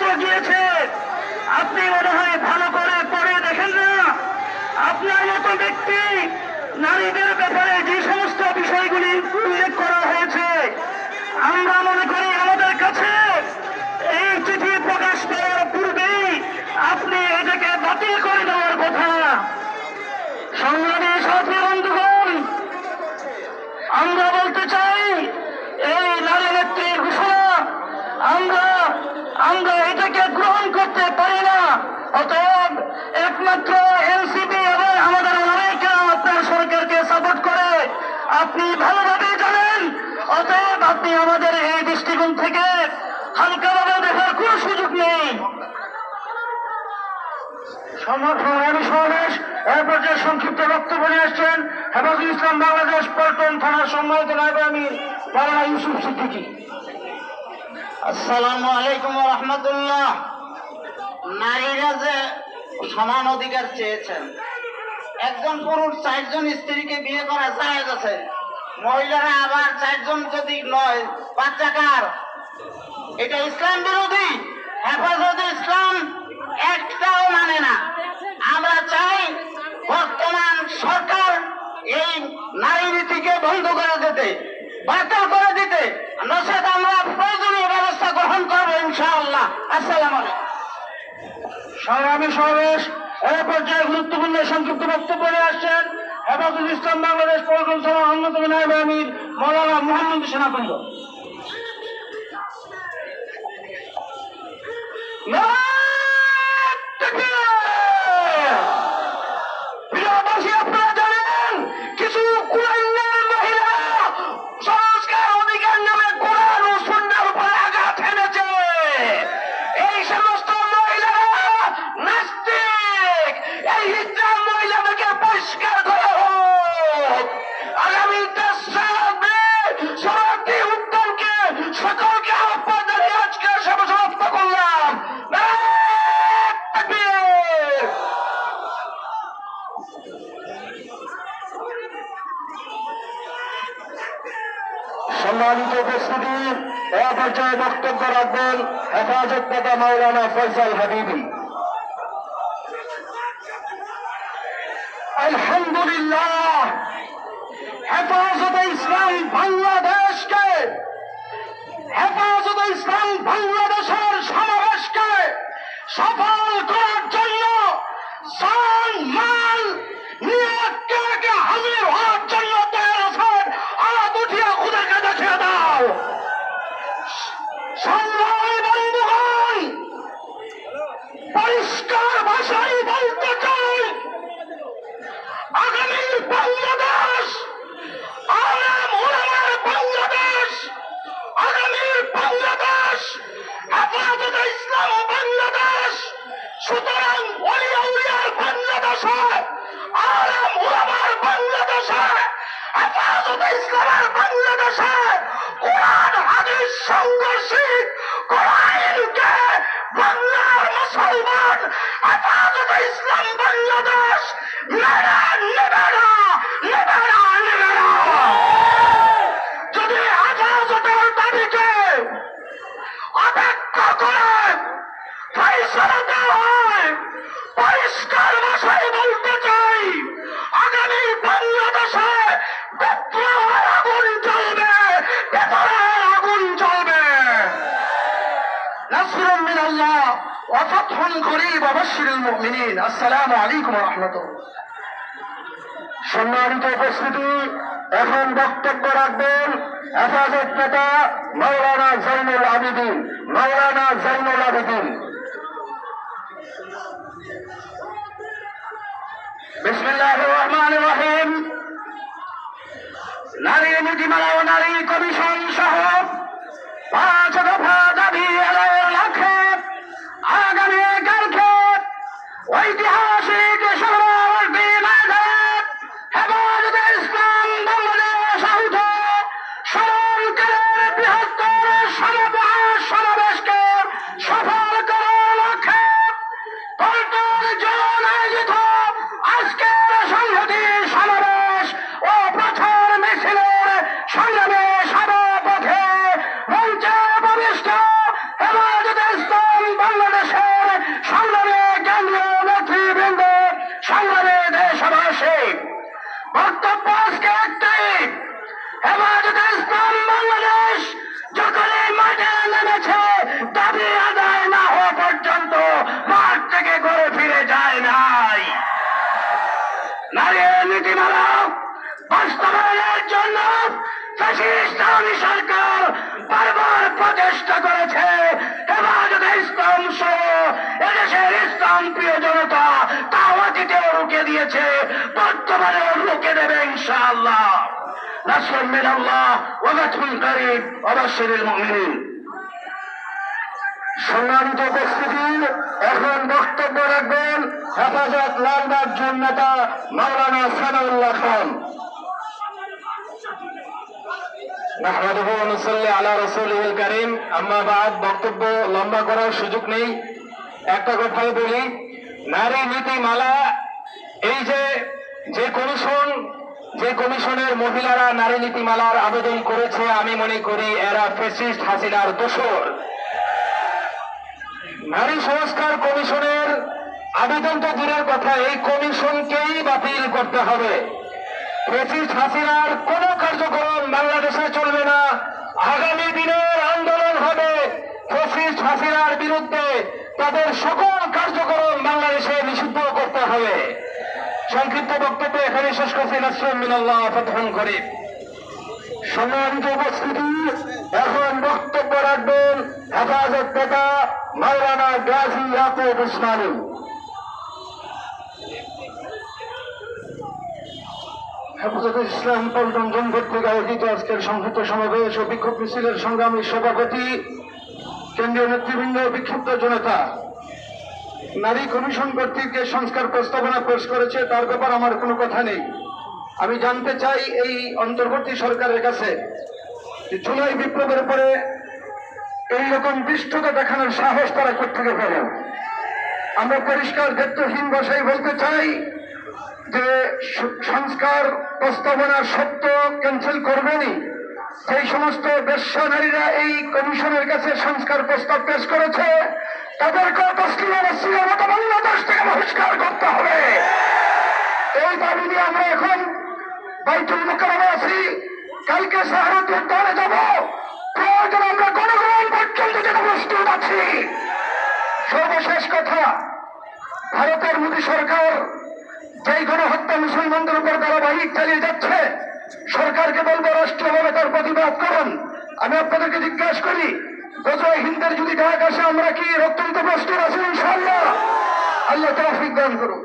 যেই দিয়েছে। আপনি মনে হয় ভালো করে পড়ে দেখেন না। আপনার মতো ব্যক্তি নারীদের ব্যাপারে যে সমস্ত বিষয়গুলি উল্লেখ করা হয়েছে আমরা মনে করি আমাদের কাছে এই চিঠি প্রকাশ করার পূর্বেই আপনি এটাকে বাতিল করে দেওয়ার কথা সংগ্রামী সাথী বন্ধুগণ আমরা বলতে চাই এই নারী নেত্রীর ঘোষণা আমরা আমরা এটাকে গ্রহণ করতে পারি না। অতএব একমাত্র এনসিপি এবং আমাদের অনেকে আপনার সরকারকে সাপোর্ট করে। আপনি ভালোভাবে জানেন, অতএব আপনি আমাদের এই দৃষ্টিকোণ থেকে হালকাভাবে দেখার কোনো সুযোগ নেই। সমাবেশ এর সংক্ষিপ্ত বক্তব্য নিয়ে আসছেন হেফাজুল ইসলাম বাংলাদেশ পল্টন থানার সম্মানিত নায়ক আমি ইউসুফ সিদ্দিকী। আসসালামু আলাইকুম রহমতুল্লাহ নারীরা যে সমান অধিকার চেয়েছেন, একজন পুরুষ চারজন স্ত্রীকে বিয়ে করা যায় আছে, মহিলারা আবার চারজন যদি নয়, বাচ্চা কার? এটা ইসলাম বিরোধী, হেফাজত ইসলাম একটাও মানে না। আমরা চাই বর্তমান সরকার এই নারী নীতিকে বন্ধ করে দিতে বাতিল করে দিতে। নচেত আমরা প্রয়োজনীয় ব্যবস্থা গ্রহণ করব ইনশাআল্লাহ। আসসালাম সংগ্রামী সমাবেশ এর পর্যায়ে গুরুত্বপূর্ণ সংক্ষিপ্ত বক্তব্য নিয়ে আসছেন হেফাজুল ইসলাম বাংলাদেশ পল্টন থানার অন্যতম নায়ক আমির মৌলানা মোহাম্মদ সেনাপন্দ বক্তব্য রাখবেন হেফাজত নেতা মাওলানা ফৈসল হাবিবি। আলহামদুলিল্লাহ, হেফাজত ইসলাম বাংলাদেশকে, হেফাজত ইসলাম বাংলাদেশের সমাবেশকে সফল করার ইসলামের বাংলাদেশে কোরআন, হাদিস সংঘর্ষিক কোরআনকে বাংলার মুসলমান, হেফাজতে ইসলাম বাংলাদেশ মেরা নেবে না নেবে না নেবে না। যদি হেফাজতের দাবিকে অপেক্ষা করে ফয়সলা দেওয়া হয়, পরিষ্কার ভাষায় বলতে চাই, আগামী বাংলাদেশে আসসালামু সম্মানিত উপস্থিতি, এখন বক্তব্য রাখবেন হেফাজত নেতা মৌলানা জৈনুল আবিদিন মৌলানা জৈনুল আবিদিন। বিসমিল্লাহ রহমান রহিম। নারী নীতিমালা ও নারী কমিশন সহ পাঁচ দফা দাবি আদায়ের লক্ষ্যে আগামী ঐতিহাসিক নীতিমালা বাস্তবায়নের জন্য সরকার বারবার প্রচেষ্টা করেছে। হেফাজতে ইসলাম সহ এদেশের ইসলাম প্রিয় জনতা তাও অতীতেও রুখে দিয়েছে। বর্তমানেও রুখে দেবে ইনশাআল্লাহ। নাসর মিন আল্লাহ ওয়াগাতুন করিব অবশ্যের মুমিনিন। সম্মানিত উপস্থিতি, এখন বক্তব্য রাখবেন হেফাজত লালবাগ নেতা মাওলানা সানাউল্লাহ খান। কারীম। আম্মা বাদ, বক্তব্য লম্বা করার সুযোগ নেই। একটা কথাই বলি, নারী নীতিমালা এই যে যে কমিশন যে কমিশনের মহিলারা নারী নীতিমালার আবেদন করেছে, আমি মনে করি এরা ফেসিস্ট হাসিনার দোষর। নারী সংস্কার কমিশনের আবেদন তো দূরের কথা, এই কমিশনকেই বাতিল করতে হবে। ফেসিস্ট হাসিনার কোন কার্যক্রম বাংলাদেশে চলবে না। আগামী দিনের আন্দোলন হবে ফেসিস্ট হাসিনার বিরুদ্ধে। তাদের সকল কার্যক্রম বাংলাদেশে নিষিদ্ধ করতে হবে। সংক্ষিপ্ত বক্তব্য এখানে শেষ করছি। নাসরুম মিনাল্লাহ ফতহন করিম। সম্মানিত উপস্থিতি, এখন বক্তব্য রাখবেন হেফাজত নেতা মাওলানা গাজী ইয়াকুব উসমানী। হেফাজত ইসলাম পল্টন জন কর্তৃক আয়োজিত আজকের সংক্ষিপ্ত সমাবেশ ও বিক্ষোভ মিছিলের সংগ্রামী সভাপতি, কেন্দ্রীয় নেতৃবৃন্দ বিক্ষুব্ধ জনতা। নারী কমিশন কর্তৃক যে সংস্কার প্রস্তাবনা পেশ করেছে, তার ব্যাপার আমার কোনো কথা নেই। আমি জানতে চাই এই অন্তর্বর্তী সরকারের কাছে জুলাই বিপ্লবের পরে এইরকম দৃষ্টতা দেখানোর সাহস তারা কোথেকে পেল? আমরা পরিষ্কার ক্ষেত্রহীন ভাষায় বলতে চাই যে সংস্কার প্রস্তাবনা সত্য ক্যান্সেল করবেনই সেই সমস্ত বেশ্যা নারীরা এই কমিশনের কাছে সংস্কার প্রস্তাব পেশ করেছে। তাদেরকে তসলিম অবশ্যই মতো বাংলাদেশ থেকে বহিষ্কার করতে হবে। এই দাবি নিয়ে আমরা এখন বাইতুল মোকারমে আছি। কালকে শাহরুদ্দ উদ্যানে যাব। প্রয়োজন আমরা গণগ্রহণ পর্যন্ত যেতে প্রস্তুত আছি। সর্বশেষ কথা, ভারতের মোদী সরকার যেই গণহত্যা মুসলমানদের উপর ধারাবাহিক চালিয়ে যাচ্ছে সরকারকে বলব রাষ্ট্রভাবে তার প্রতিবাদ করুন। আমি আপনাদেরকে জিজ্ঞাসা করি গজয় হিন্দের যদি ডাক আসে, আমরা কি রক্ত দিতে প্রস্তুত আছি ইনশাল্লাহ আল্লাহ তৌফিক দান করুন।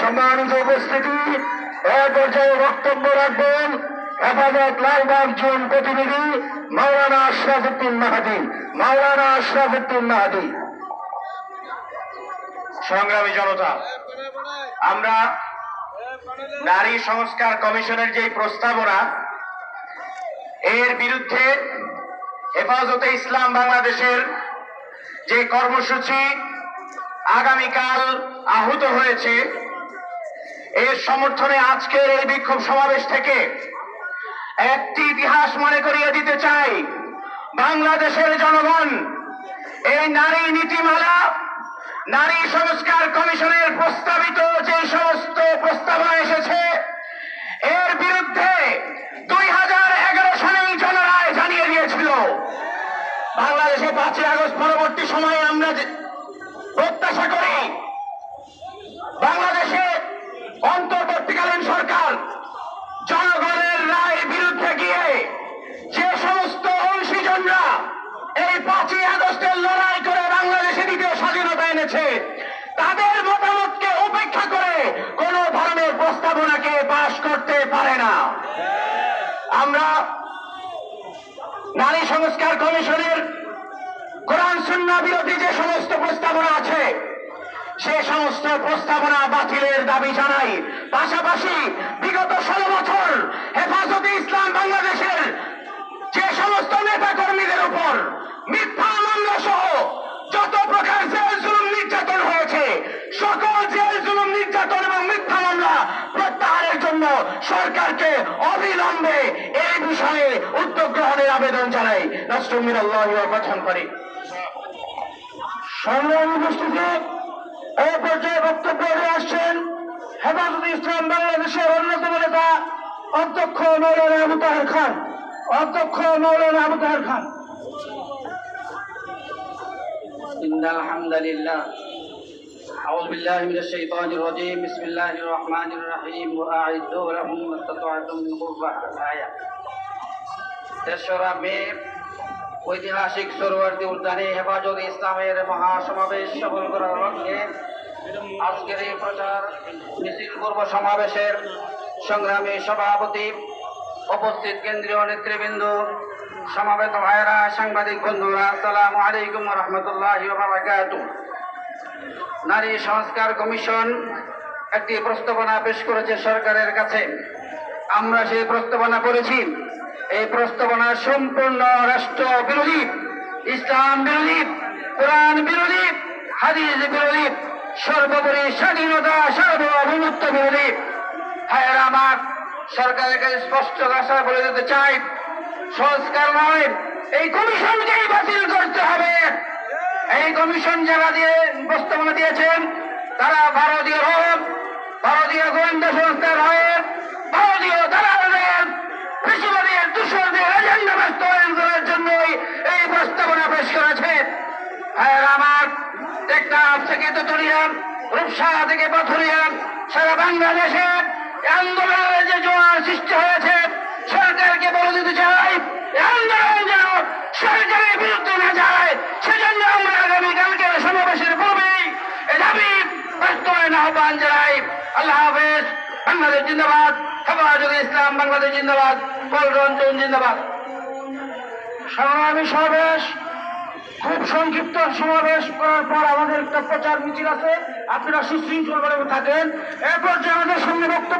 সম্মানিত উপস্থিতি, এ পর্যায়ে বক্তব্য রাখবেন হেফাজত লালবাগ জোন প্রতিনিধি মাওলানা আশরাফুদ্দিন মাহাদি। মাওলানা আশরাফুদ্দিন মাহাদি। সংগ্রামী জনতা আমরা নারী সংস্কার কমিশনের যে প্রস্তাবনা, এর বিরুদ্ধে হেফাজতে ইসলাম বাংলাদেশের যে কর্মসূচি আগামীকাল আহত হয়েছে, এর সমর্থনে আজকের এই বিক্ষোভ সমাবেশ থেকে একটি ইতিহাস মনে করিয়ে দিতে চাই। বাংলাদেশের জনগণ, এই নারী নীতিমালা নারী সংস্কার কমিশনের প্রস্তাবিত যে সমস্ত প্রস্তাবনা এসেছে, এর বিরুদ্ধে দুই হাজার এগারো সালেই জনরায় জানিয়ে দিয়েছিল। বাংলাদেশে পাঁচই আগস্ট পরবর্তী সময়ে আমরা প্রত্যাশা প্রত্যাশা আগস্টের লড়াই করে বাংলাদেশে দ্বিতীয় স্বাধীনতা এনেছে। তাদের মতামতকে উপেক্ষা করে কোন ধরনের প্রস্তাবনাকে পাশ করতে পারে না। আমরা নারী সংস্কার কমিশনের কোরআন সুন্না বিরোধী যে সমস্ত প্রস্তাবনা আছে, সে সমস্ত প্রস্তাবনা বাতিলের দাবি জানাই। পাশাপাশি বিগত ষোলো বছর হেফাজতে ইসলাম বাংলাদেশের যে সমস্ত নেতা কর্মীদের উপর আবেদন জানাই রাষ্ট্রমির আল্লাহ গঠন করি সংগ্রামী উপস্থিতি এই পর্যায়ে বক্তব্য নিয়ে আসছেন হেফাজত ইসলাম বাংলাদেশের অন্যতম নেতা অধ্যক্ষ মৌলানা আবু তাহের খান অধ্যক্ষ মৌলানা আবু তাহের খান إن الحمد لله أعوذ بالله من الشيطان الرجيم بسم الله الرحمن الرحيم وأعدوا لهم ما استطعتم من قوة الآية তেসরা মে ঐতিহাসিক সরোয়ার্দী উদ্যানে হেফাজত ইসলামের মহাসমাবেশ সফল করার লক্ষ্যে আজকের এই প্রচার মিছিল পূর্ব সমাবেশের সংগ্রামী সভাপতি, উপস্থিত কেন্দ্রীয় নেতৃবৃন্দ, সমাবেত ভাইরা সাংবাদিক বন্ধুরা, আসসালামু আলাইকুম রহমতুল্লাহ নারী সংস্কার কমিশন একটি প্রস্তাবনা পেশ করেছে সরকারের কাছে। আমরা সেই প্রস্তাবনা করেছি এই প্রস্তাবনা সম্পূর্ণ রাষ্ট্র বিরোধী, ইসলাম বিরোধী, কোরআন বিরোধী, হাদিস বিরোধী, সর্বোপরি স্বাধীনতা, সার্বভৌমত্ব বিরোধী। হ্যাঁ আমার সরকারের কাছে স্পষ্ট ভাষা বলে দিতে চাই, সংস্কার নয়, এই কমিশনকেই বাতিল করতে হবে। এই কমিশন যারা দিয়ে প্রস্তাবনা দিয়েছেন, তারা ভারতীয় হোক, ভারতীয় গোয়েন্দা সংস্থার হয়ে করার জন্যই এই প্রস্তাবনা পেশ করেছে। আর আমার টেকনাফ থেকে তুতুলিয়ান, রূপসা থেকে পাথুরিয়ান, সারা বাংলাদেশে আন্দোলনের যে জোয়ার সৃষ্টি হয়েছে, সরকারকে বলে দিতে চাই আন্দোলন যেন সরকারের বিরুদ্ধে না যায়, সেজন্য আমরা আগামীকালকের সমাবেশের পূর্বেই এ দাবি বাস্তবায়ন আহ্বান জানাই। আল্লাহ হাফেজ, বাংলাদেশ জিন্দাবাদ হেফাজত ইসলাম, বাংলাদেশ জিন্দাবাদ বলরঞ্জন জিন্দাবাদ। সংগ্রামী সমাবেশ, খুব সংক্ষিপ্ত সমাবেশ করার পর আমাদের একটা প্রচার মিছিল আছে। আপনারা করে থাকেন। এরপর যে আমাদের সঙ্গে বক্তব্য